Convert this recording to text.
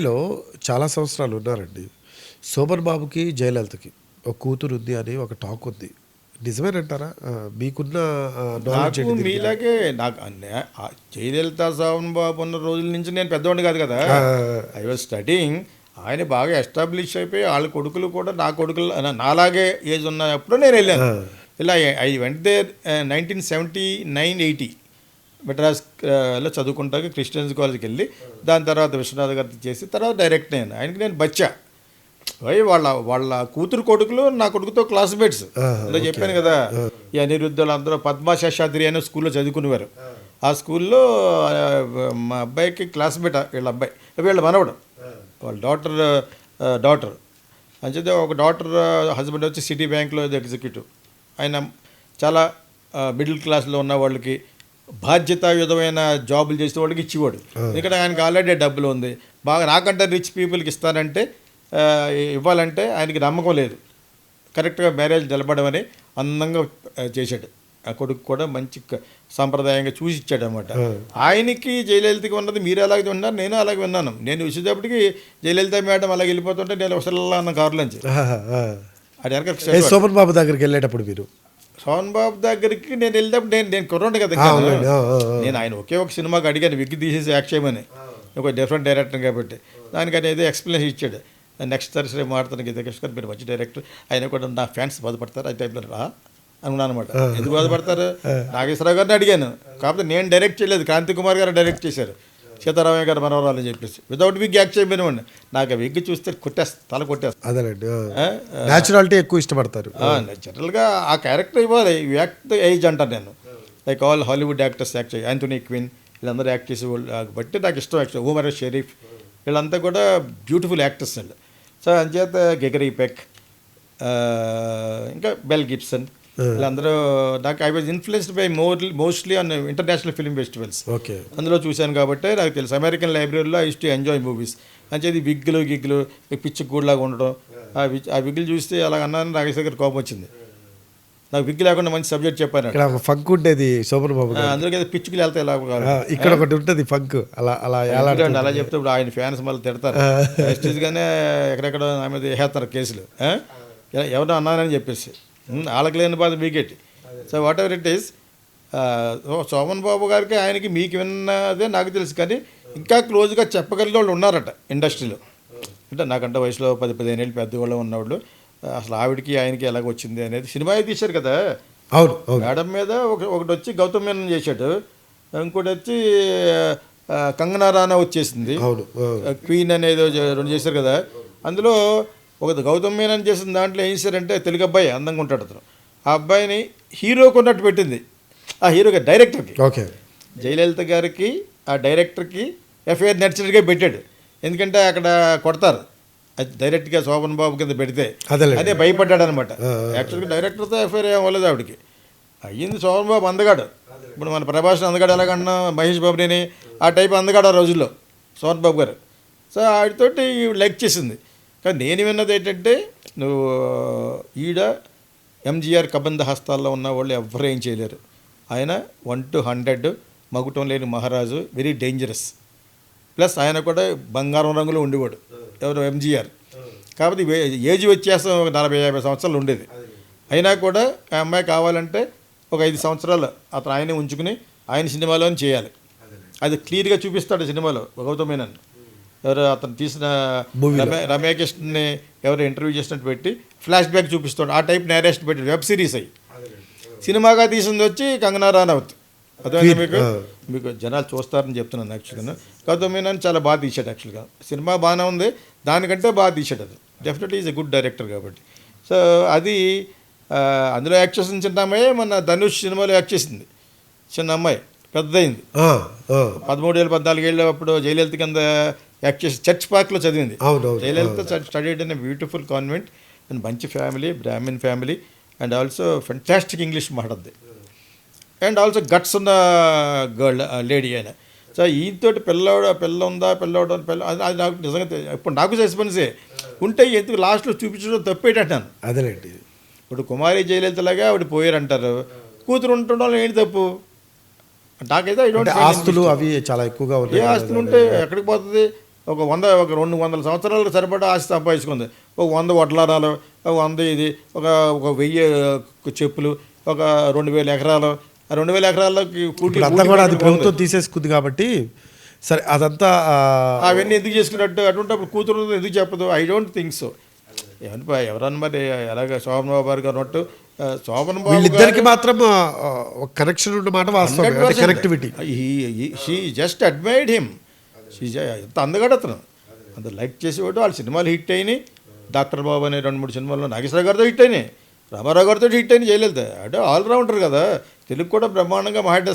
లో చాలా సంవత్సరాలు ఉన్నారండి. శోభన్ బాబుకి జయలలితకి ఒక కూతురు ఉంది అని ఒక టాక్ ఉంది. నిజమేనంటారా? మీకున్న నాలెడ్జ్ నాకు మీలాగే నాకు అన్న- ఆ జయలలిత సోమన్ బాబు ఉన్న రోజుల నుంచి నేను పెద్దవాడిని కాదు కదా. ఐ వాజ్ స్టడింగ్ ఆయన బాగా ఎస్టాబ్లిష్ అయిపోయి వాళ్ళ కొడుకులు కూడా నా కొడుకులు నా- నాలాగే ఏజ్ ఉన్నప్పుడు నేను వెళ్ళాను. ఇలా I went the nineteen seventy nine eighty Madras ఆ, లో చదువుకుంటాక క్రిస్టియన్స్ కాలేజ్కి వెళ్ళి దాని తర్వాత విశ్వనాథ్ గారితో చేసి తర్వాత డైరెక్ట్ నేను ఆయనకి నేను బచ్చా. అయ్యి వాళ్ళ వాళ్ళ కూతురు కొడుకులు నా కొడుకుతో క్లాస్మేట్స్. ఇలా చెప్పాను కదా ఈ అనిరుద్ధులు అందరూ పద్మా శేషాద్రి అనే స్కూల్లో చదువుకునేవారు. ఆ స్కూల్లో మా అబ్బాయికి క్లాస్మేట్ వీళ్ళ అబ్బాయి వీళ్ళ మనవడు. వాళ్ళ డాటర్ డాటర్ అంచేతే ఒక డాటర్ హస్బెండ్ వచ్చి సిటీ బ్యాంక్లో ఎగ్జిక్యూటివ్ ఆయన చాలా మిడిల్ క్లాస్లో ఉన్న వాళ్ళకి బాధ్యతాయుతమైన జాబులు చేసే వాళ్ళకి ఇచ్చేవాడు. ఎందుకంటే ఆయనకి ఆల్రెడీ డబ్బులు ఉంది. బాగా నాకంటే రిచ్ పీపుల్కి ఇస్తానంటే ఇవ్వాలంటే ఆయనకి నమ్మకం లేదు. కరెక్ట్గా మ్యారేజ్ నిలబడమని అందంగా చేశాడు. ఆ కొడుకు కూడా మంచి సాంప్రదాయంగా చూసి ఇచ్చాడు అనమాట ఆయనకి జయలలితకి ఉన్నది మీరు అలాగే ఉన్నారు నేను అలాగే విన్నాను. నేను వచ్చేటప్పటికి జయలలిత మేడం అలాగే వెళ్ళిపోతుంటే నేను ఒకసారి అన్న కారులోంచి అది శోభన్ బాబు దగ్గరికి వెళ్ళేటప్పుడు మీరు? సోహన్ బాబు దగ్గరికి నేను వెళ్ళినప్పుడు నేను నేను కుర్రోండి కదా. నేను ఆయన ఒకే ఒక సినిమాకి అడిగాను విగ్గి తీసేసి యాక్ట్ చేయమని. ఒక డిఫరెంట్ డైరెక్టర్ కాబట్టి. దానికి ఆయన ఏదో ఎక్స్ప్లెనేషన్ ఇచ్చాడు. నెక్స్ట్ థర్స్డే మాడుతాను గీత కృష్ణ గారు మీరు మంచి డైరెక్టర్ ఆయన కూడా నా ఫ్యాన్స్ బాధపడతారు. ఆ టైంలో రా అనుకున్నాను అనమాట ఎందుకు బాధపడతారు? నాగేశ్వరరావు గారిని అడిగాను. కాకపోతే నేను డైరెక్ట్ చేయలేదు. కాంతి కుమార్ గారు డైరెక్ట్ చేశారు. సీతారామయ్య గారు మనవరాలు అని చెప్పేసి. వితౌట్ విగ్ యాక్ట్ చేయమని నాకు ఆ విగ్ చూస్తే కొట్టేస్తా తల కొట్టేస్తా. అదేనండి? న్యాచురాలిటీ ఎక్కువ ఇష్టపడతారు. జనరల్గా ఆ క్యారెక్టర్ ఇవ్వాలి. యాక్ట్ ఏజ్ అంటాను నేను. Like all Hollywood actors act చేయి యాంటోనీ క్వీన్ వీళ్ళందరూ యాక్ట్ చేసే వాళ్ళు బట్టి నాకు ఇష్టం యాక్చువల్ ఉమర్ షరీఫ్ వీళ్ళంతా కూడా బ్యూటిఫుల్ యాక్టర్స్ వీళ్ళు. సో అంచేత గెగరీ పెక్ ఇంకా బెల్ గిబ్సన్ వీళ్ళందరూ నాకు I was influenced by more mostly on international film festivals okay. అందులో చూశాను కాబట్టి నాకు తెలుసు. అమెరికన్ లైబ్రరీలో ఐ టు ఎంజాయ్ మూవీస్ అంచేది విగ్గులు గిగ్గులు పిచ్చి గూడులాగా ఉండడం ఆ విగ్ ఆ విగ్గులు చూస్తే అలా అన్నాను నాగేశ్వర గారికి కోపం వచ్చింది. నాకు విగ్గు లేకుండా మంచి సబ్జెక్ట్ చెప్పాను ఫంక్ ఉండేది శోభన్ బాబు ఏదో పిచ్చుకులు వెళ్తాయి ఇలా ఇక్కడ ఒకటి ఉంటుంది ఫంక్. అలా అలా అలా చెప్తే ఇప్పుడు ఆయన ఫ్యాన్స్ మళ్ళీ తిడతారు. గానే ఎక్కడెక్కడ నా మీద వేస్తారు కేసులు. ఎవరో అన్నానని చెప్పేసి. వాళ్ళకి లేని బాధ మీకేటి? So whatever it is Soman Babu గారికి ఆయనకి మీకు విన్నదే నాకు తెలుసు కానీ ఇంకా క్లోజ్గా చెప్పగలిగే వాళ్ళు ఉన్నారట ఇండస్ట్రీలో. అంటే నాకంటే వయసులో పది పదిహేను ఏళ్ళు పెద్దవాళ్ళు ఉన్నవాళ్ళు అసలు ఆవిడకి ఆయనకి ఎలాగ వచ్చింది అనేది సినిమా తీశారు కదా? అవును అవును. మేడం మీద ఒక ఒకటి వచ్చి గౌతమ్ మేనన్ చేశాడు ఇంకోటి వచ్చి కంగనా రానా వచ్చేసింది. క్వీన్ అనేది రెండు చేశారు కదా. అందులో ఒక గౌతమ్ మేనన్ చేసిన దాంట్లో ఏం చేశారంటే తెలుగు అబ్బాయి అందంగా ఉంటాడు అతను. ఆ అబ్బాయిని హీరో కొన్నట్టు పెట్టింది. ఆ హీరోకి డైరెక్టర్కి. ఓకే. జయలలిత గారికి ఆ డైరెక్టర్కి ఎఫ్ఐఆర్ నడిచినట్టుగా పెట్టాడు. ఎందుకంటే అక్కడ కొడతారు. అది డైరెక్ట్గా శోభన్ బాబు కింద పెడితే. అదే భయపడ్డాడు అనమాట యాక్చువల్గా డైరెక్టర్తో ఎఫ్ఐఆర్ ఏం అవ్వలేదు ఆవిడకి. అయ్యింది శోభన్ బాబు అందగాడు. ఇప్పుడు మన ప్రభాస్ అందగాడు ఎలాగన్నా మహేష్ బాబుని ఆ టైప్ అందగాడు ఆ రోజుల్లో శోభన్ బాబు గారు. సో ఆవిడతోటి లైక్ చేసింది. కానీ నేను విన్నది ఏంటంటే నువ్వు ఈడ ఎంజీఆర్ కబంధ హస్తాల్లో ఉన్న వాళ్ళు ఎవ్వరూ ఏం చేయలేరు. ఆయన వన్ టు హండ్రెడ్ మగుటం లేని మహారాజు వెరీ డేంజరస్. ప్లస్ ఆయన కూడా బంగారం రంగులో ఉండేవాడు ఎవరు? ఎంజీఆర్. కాబట్టి ఏజ్ వ్యత్యాసం ఒక నలభై యాభై సంవత్సరాలు ఉండేది. అయినా కూడా ఆ అమ్మాయి కావాలంటే ఒక ఐదు సంవత్సరాలు అతను ఆయనే ఉంచుకుని ఆయన సినిమాలోనే చేయాలి. అది క్లియర్గా చూపిస్తాడు సినిమాలో గౌతమ్ ఎవరు అతను తీసిన రమే రమ్యకృష్ణని ఎవరు ఇంటర్వ్యూ చేసినట్టు పెట్టి ఫ్లాష్ బ్యాక్ చూపిస్తాడు. ఆ టైప్ నేరేషన్ పెట్టి వెబ్ సిరీస్ అయ్యి సినిమాగా తీసింది వచ్చి కంగనా రానవత్ అదే మీకు? మీకు జనాలు చూస్తారని చెప్తున్నాను యాక్చువల్గా గౌతమ్ మీనన్ చాలా బాగా తీశాడు యాక్చువల్గా సినిమా బాగానే ఉంది. దానికంటే బాగా తీశాడు అది. Definitely is a good director కాబట్టి. సో అది అందులో యాక్ట్ చేసిన చిన్న అమ్మాయి మన ధనుష్ సినిమాలో యాక్ట్ చేసింది. చిన్న అమ్మాయి. పెద్దదైంది. పదమూడు ఏళ్ళు పద్నాలుగు ఏళ్ళు అప్పుడు జయలలిత కింద చేసి చర్చ్ పార్క్లో చదివింది. Jayalalitha studied in beautiful convent and మంచి family Brahmin family and also fantastic English మాట్లాడుద్ది. And also guts ఉన్న గర్ల్ లేడీ ఆయన. సో ఈతోటి పిల్లవాడు పిల్ల ఉందా పిల్లవాడు పిల్ల అది నాకు నిజంగా ఇప్పుడు నాకు సస్పెన్సే ఉంటే ఎందుకు లాస్ట్లో చూపించడం తప్పేటంటాను. అదేలేండి. ఇప్పుడు కుమారి జయలలితలాగా ఆవిడ పోయారంటారు. కూతురు ఉంటుండడం ఏంటి తప్పు? నాకైతే ఆస్తులు అవి చాలా ఎక్కువగా ఏ ఉన్నాయి ఆస్తులు ఉంటే ఎక్కడికి పోతుంది? ఒక వంద ఒక రెండు వందల సంవత్సరాలకు సరిపడా ఆస్తి సంపాదించుకుంది. ఒక వంద వడ్లారాలు ఒక వంద ఇది ఒక ఒక వెయ్యి చెప్పులు ఒక రెండు వేల ఎకరాలు. ఆ రెండు వేల ఎకరాలకి అంతా కూడా అది ప్రభుత్వం తీసేసుకుంది కాబట్టి సరే అదంతా అవన్నీ ఎందుకు చేసుకున్నట్టు అటువంటిప్పుడు కూతురు ఎందుకు చెప్పదు? ఐ డోంట్ థింక్ సో ఏమన్నా ఎవరన్నా మరి ఎలాగ శోభన్ బాబు గారు అన్నట్టు శోభన్ బాబు వీళ్ళిద్దరికి మాత్రం కనెక్షన్ ఉన్నమాట వాస్తవం connectivity just admired him she ఎంత అందగాడు అతను. అంత లైక్ చేసేవాడు. వాళ్ళ సినిమాలు హిట్ అయినాయి. డాక్టర్ బాబు అనే రెండు మూడు సినిమాల్లో నాగేశ్వర గారితో హిట్ అయినాయి. రామారావు గారితో హిట్ అయినాయి చేయలేదు అంటే ఆల్రౌండర్ కదా. తెలుగు కూడా బ్రహ్మాండంగా మహాట